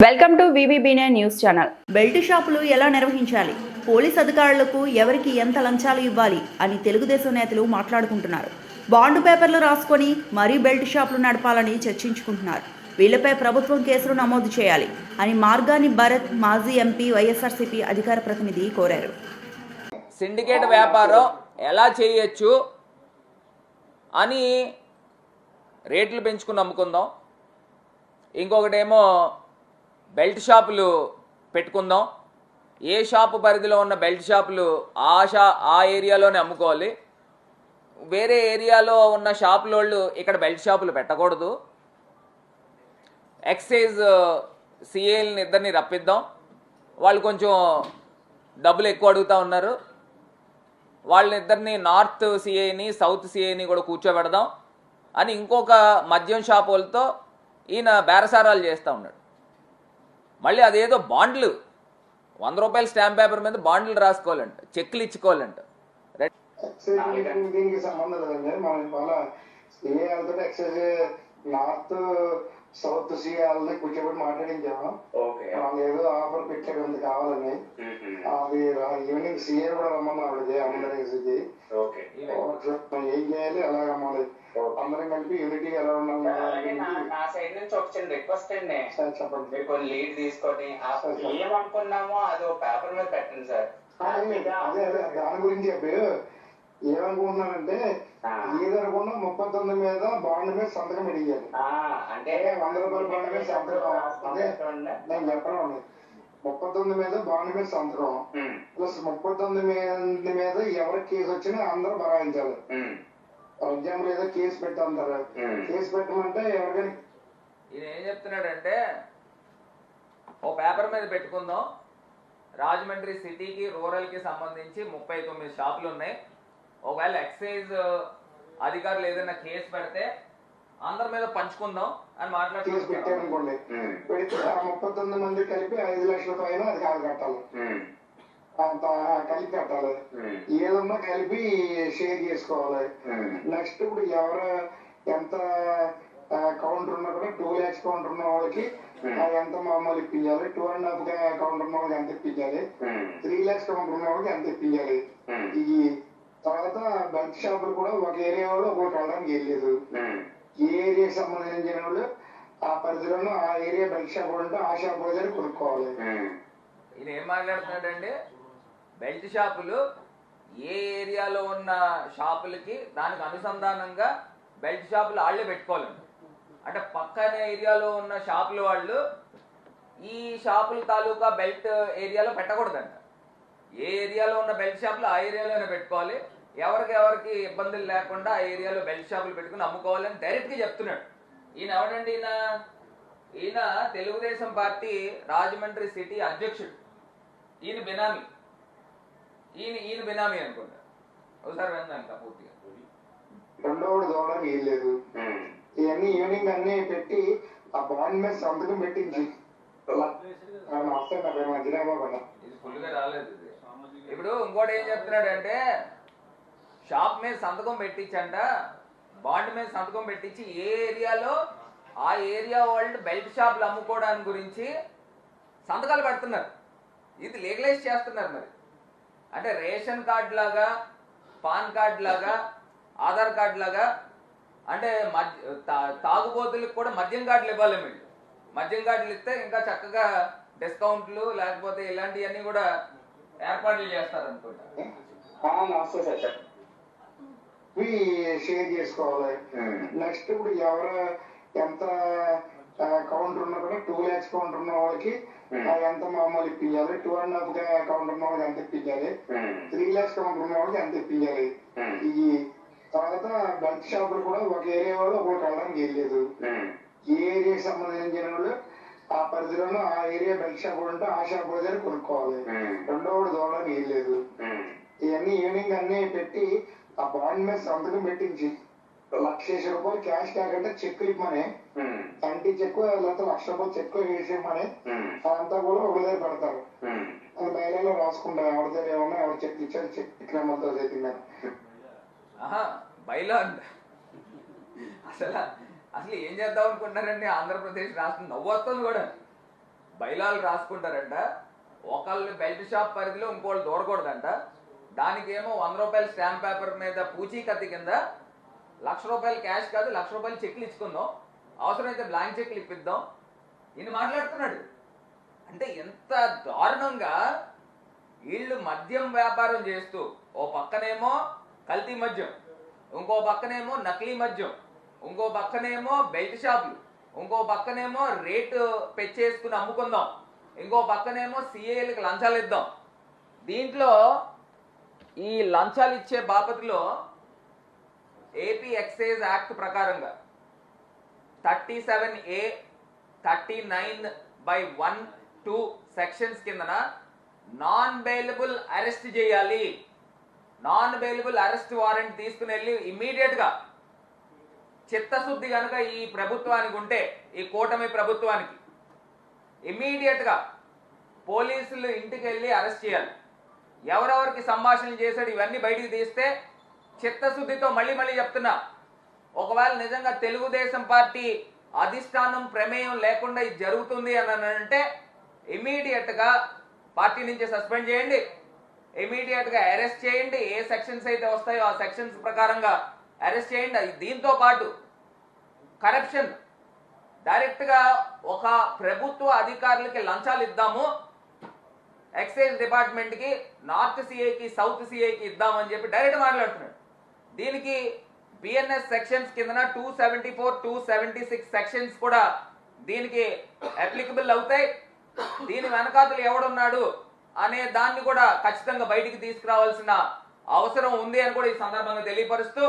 Welcome to వివిబీనే news channel. Belt షాపులు ఎలా నిర్వహించాలి? పోలీస్ అధికారులకు ఎవరికి ఎంత లంచాలు ఇవ్వాలి? అని తెలుగుదేశం నేతలు మాట్లాడుకుంటున్నారు. బాండ్ పేపర్లు రాసుకొని మరీ బెల్ట్ షాపులు నడపాలని చర్చించుకుంటున్నారు. వీళ్ళపై ప్రభుత్వం కేసులు నమోదు చేయాలి అని మార్గాని భరత్ మాజీ ఎంపీ వైఎస్ఆర్సీపీ అధికార ప్రతినిధి కోరారు. సిండికేట్ వ్యాపారం ఎలా చేయొచ్చు అని రేట్లు పెంచుకుని అమ్ముకుందాం ఇంకొకటేమో బెల్ట్ షాపులు పెట్టుకుందాం. ఏ షాపు పరిధిలో ఉన్న బెల్ట్ షాపులు ఆ షా ఆ ఏరియాలోనే అమ్ముకోవాలి. వేరే ఏరియాలో ఉన్న షాపుల వాళ్ళు ఇక్కడ బెల్ట్ షాపులు పెట్టకూడదు. ఎక్సైజ్ సిఏల్ని ఇద్దరిని రప్పిద్దాం. వాళ్ళు కొంచెం డబ్బులు ఎక్కువ అడుగుతా ఉన్నారు. వాళ్ళిద్దరిని నార్త్ సిఏని సౌత్ సిఏని కూడా కూర్చోబెడదాం. అని ఇంకొక మద్యం షాపులతో వాళ్ళతో ఈయన బేరసారాలు చేస్తూ ఉన్నాడు. మళ్ళీ అదేదో బాండ్లు. వంద రూపాయల స్టాంప్ పేపర్ మీద బాండ్లు రాసుకోవాలంట. చెక్లు ఇచ్చుకోవాలంట. రైట్ ఎక్సైజ్ దీనికి సంబంధం లేదండి మనం ఇవాళ సిఏలతో ఎక్సైజ్ నార్త్ సౌత్ సిఏలని కూర్చోబెట్టి మాట్లాడించాము. ఓకే. వాళ్ళు ఏదో ఆఫర్ పెట్టారు అంత కావాలని. అది రా- ఈవినింగ్ సీఏ కూడా రమ్మన్నారు అందరికి ఓకే. ఏం చేయాలి? ఎలా అమ్మాలి అందరం కలిపి యూనిటీ ఎలా అలాగే నా సైడ్ నుంచి ఒక చిన్న రిక్వెస్ట్ అండి. చెప్పండి. మీరు కొన్ని లీడ్ తీసుకొని ఏమనుకున్నామో అది ఒక పేపర్ మీద పెట్టండి సార్. అదే దాని గురించి చెప్పి. ఏమనుకుంటున్నానంటే. ఏదనుకున్నా ముప్పై తొమ్మిది మీద బాండ్ మీద సంతకం ఆ, అంటే వంద రూపాయల బాండ్ మీద సంతకం. అదే. నేను చెప్పడం. ముప్పై తొమ్మిది మీద బాండ్ మీద సంతకం. ప్లస్ ముప్పై తొమ్మిది మీద మీద ఎవరికి కేసు వచ్చినా అందరూ బరాయించాలి. ఎగ్జాంపుల్ ఏదో కేసు పెట్టంటారు ఉమ్. కేసు పెట్టమంటే ఎవరికైనా ఈయన ఏం చెప్తున్నాడంటే ఓ పేపర్ మీద పెట్టుకుందాం. రాజమండ్రి సిటీకి రూరల్కి సంబంధించి ముప్పై తొమ్మిది షాపులు ఉన్నాయి. ఒకవేళ ఎక్సైజ్ అధికారులు ఏదైనా కేసు పెడితే అందరి మీద పంచుకుందాం అని ఆ ముప్పై తొమ్మిది మంది కలిపి ఐదు లక్షల పైన అది కాదు కట్టాలి. కలిపి పెట్టాలి ఏదన్నా కలిపి షేర్ చేసుకోవాలి నెక్స్ట్ ఇప్పుడు ఎవరు ఎంత కౌంటర్ ఉన్నా కూడా టూ ల్యాక్స్ కౌంటర్ ఉన్న వాళ్ళకి ఎంత మామూలు ఇప్పించాలి టూ అండ్ హాఫ్ కౌంటర్ ఉన్న వాళ్ళకి ఎంత ఇప్పించాలి త్రీ ల్యాక్స్ కౌంటర్ ఉన్న వాళ్ళకి ఎంత ఇప్పించాలి ఇది తర్వాత బల్క్ షాపులు కూడా ఒక ఏరియా వాళ్ళు ఒకటి వెళ్ళడానికి వెళ్ళలేదు ఏ ఏరియా సంబంధించిన వాళ్ళు ఆ పరిధిలోనూ ఆ ఏరియా బల్క్ షాప్ ఉంటే ఆ షాప్ దగ్గర కొనుక్కోవాలి ఉమ్, ఏం బెల్ట్ షాపులు ఏ ఏరియాలో ఉన్న షాపులకి దానికి అనుసంధానంగా బెల్ట్ షాపులు వాళ్ళే పెట్టుకోవాలండి. అంటే పక్కన ఏరియాలో ఉన్న షాపుల వాళ్ళు ఈ షాపుల తాలూకా బెల్ట్ ఏరియాలో పెట్టకూడదంట. ఏ ఏరియాలో ఉన్న బెల్ట్ షాపులు ఆ ఏరియాలోనే పెట్టుకోవాలి. ఎవరికి ఎవరికి ఇబ్బందులు లేకుండా ఆ ఏరియాలో బెల్ట్ షాపులు పెట్టుకుని అమ్ముకోవాలని డైరెక్ట్గా చెప్తున్నాడు. ఈయన ఎవడండి ఈయన? ఈయన తెలుగుదేశం పార్టీ రాజమండ్రి సిటీ అధ్యక్షుడు. ఈయన బినామీ. ఈయన ఈయన బినామీ అనుకుంటా. ఒకసారి విందాం పూర్తిగా. రెండో వాడు దోవడానికి వెళ్ళలేదు ఉమ్. ఇవన్నీ ఈవినింగ్ అన్ని పెట్టి ఆ బాండ్ మీద సంతకం పెట్టించి అన్న. ఇది ఫుల్గా రాలేదు ఇది. ఇప్పుడు ఇంకోటి ఏం చెప్తున్నాడంటే షాప్ మీద సంతకం పెట్టించంట బాండ్ మీద సంతకం పెట్టించి ఏ ఏరియాలో ఆ ఏరియా వాళ్ళు బెల్ట్ షాపులు అమ్ముకోవడానికి గురించి సంతకాలు పెడుతున్నారు. ఇది లీగలైజ్ చేస్తున్నారు మరి. అంటే రేషన్ కార్డ్ లాగా పాన్ కార్డ్ లాగా ఆధార్ కార్డ్ లాగా అంటే మద్య తా- తాగుబోతులకు కూడా మద్యం కార్డులు ఇవ్వాలి మీరు మద్యం కార్డులు ఇస్తే ఇంకా చక్కగా డిస్కౌంట్లు లేకపోతే ఇలాంటివన్నీ కూడా ఏర్పాట్లు చేస్తారు అనుకుంటా ఆ, నమస్తే సార్ చెప్పండి. ఇవి షేర్ చేసుకోవాలి. నెక్స్ట్ ఇప్పుడు ఎవరు ఎంత కౌంటర్ ఉన్నా కూడా టూ ల్యాక్స్ కౌంటర్ ఉన్న వాళ్ళకి ఆ, ఎంత మామూలు ఇప్పించాలి? టూ అండ్ హాఫ్ కౌంటర్ ఉన్న వాళ్ళకి ఎంత ఇప్పించాలి? త్రీ ల్యాక్స్ కౌంటర్ ఉన్న వాళ్ళకి ఎంత ఇప్పించాలి? ఉమ్, ఈ తర్వాత బల్క్ షాపులు కూడా ఒక ఏరియా వాళ్ళు ఒకటి వెళ్ళడానికి వెళ్ళలేదు ఏ ఏరియాకి సంబంధించిన వాళ్ళు ఆ పరిధిలోనూ ఆ ఏరియా బెల్ట్ షాప్ ఉంటే ఆ షాప్ దగ్గర కొనుక్కోవాలి. రెండో వాడు దోవడానికి వెళ్ళలేదు ఇవన్నీ ఈవినింగ్ అన్ని పెట్టి ఆ బాండ్ మీద సంతకం పెట్టించి లక్ష ఇరవై రూపాయలు క్యాష్ కాకుండా చెక్ ఇవ్వమని. యాంటీ చెక్ లేకపోతే లక్ష రూపాయలు చెక్ వేసేయమని అదంతా కూడా ఒక దగ్గర పెడతారు. అది బయలులో రాసుకుంటారు. ఎవరి దగ్గర ఏమన్నా ఎవరు చెక్ ఇచ్చారు చెక్ చేతున్నారు ఆహా బయలో అంట అసలు అసలు ఏం చేద్దాం అనుకుంటున్నారండి? ఆంధ్రప్రదేశ్ రాష్ట్రం నవ్వు వస్తుంది కూడా. బైలాలు రాసుకుంటారంట. ఒకళ్ళు బెల్ట్ షాప్ పరిధిలో ఇంకోళ్ళు దూరకూడదంట. దానికి ఏమో వంద రూపాయల స్టాంప్ పేపర్ మీద పూచీకత్తి కింద లక్ష రూపాయలు క్యాష్ కాదు లక్ష రూపాయలు చెక్లు ఇచ్చుకుందాం. అవసరమైతే బ్లాంక్ చెక్లు ఇప్పిద్దాం. ఈయన మాట్లాడుతున్నాడు. అంటే ఎంత దారుణంగా వీళ్ళు మద్యం వ్యాపారం చేస్తూ ఓ పక్కనేమో కల్తీ మద్యం ఇంకో పక్కనేమో నకిలీ మద్యం ఇంకో పక్కనేమో బెల్ట్ షాపులు ఇంకో పక్కనేమో రేటు పెంచేసుకుని అమ్ముకుందాం ఇంకో పక్కనేమో సిఏలకు లంచాలు ఇద్దాం. దీంట్లో ఈ లంచాలు ఇచ్చే బాపతిలో ఏపీ ఎక్సైజ్ యాక్ట్ ప్రకారంగా thirty seven A thirty nine by one two sections కిందన నాన్ బెయిలబుల్ అరెస్ట్ చేయాలి. నాన్ బెయిలబుల్ అరెస్ట్ వారెంట్ తీసుకుని వెళ్ళి ఇమ్మీడియట్గా చిత్తశుద్ధి కనుక ఈ ప్రభుత్వానికి ఉంటే ఈ కూటమి ప్రభుత్వానికి ఇమ్మీడియట్గా పోలీసులు ఇంటికి వెళ్ళి అరెస్ట్ చేయాలి. ఎవరెవరికి సంభాషణలు చేశాడు ఇవన్నీ బయటికి తీస్తే చిత్తశుద్ధితో మళ్ళీ మళ్ళీ చెప్తున్నా. ఒకవేళ నిజంగా తెలుగుదేశం పార్టీ అధిష్టానం ప్రమేయం లేకుండా ఇది జరుగుతుంది అని అంటే ఇమీడియట్గా పార్టీ నుంచి సస్పెండ్ చేయండి. ఇమీడియట్గా అరెస్ట్ చేయండి. ఏ సెక్షన్స్ అయితే వస్తాయో ఆ సెక్షన్స్ ప్రకారంగా అరెస్ట్ చేయండి. అది దీంతో పాటు కరప్షన్ డైరెక్ట్గా ఒక ప్రభుత్వ అధికారులకి లంచాలు ఇద్దాము. ఎక్సైజ్ డిపార్ట్మెంట్కి నార్త్ సిఐకి సౌత్ సిఐకి ఇద్దామని చెప్పి డైరెక్ట్ మాట్లాడుతున్నాడు. దీనికి బిఎన్ఎస్ సెక్షన్స్ కిందన two seventy four two seventy six sections కూడా దీనికి అప్లికబుల్ అవుతాయి. దీని వెనకాతలు ఎవడున్నాడు అనే దాన్ని కూడా ఖచ్చితంగా బయటికి తీసుకురావాల్సిన అవసరం ఉంది అని కూడా ఈ సందర్భంగా తెలియపరుస్తూ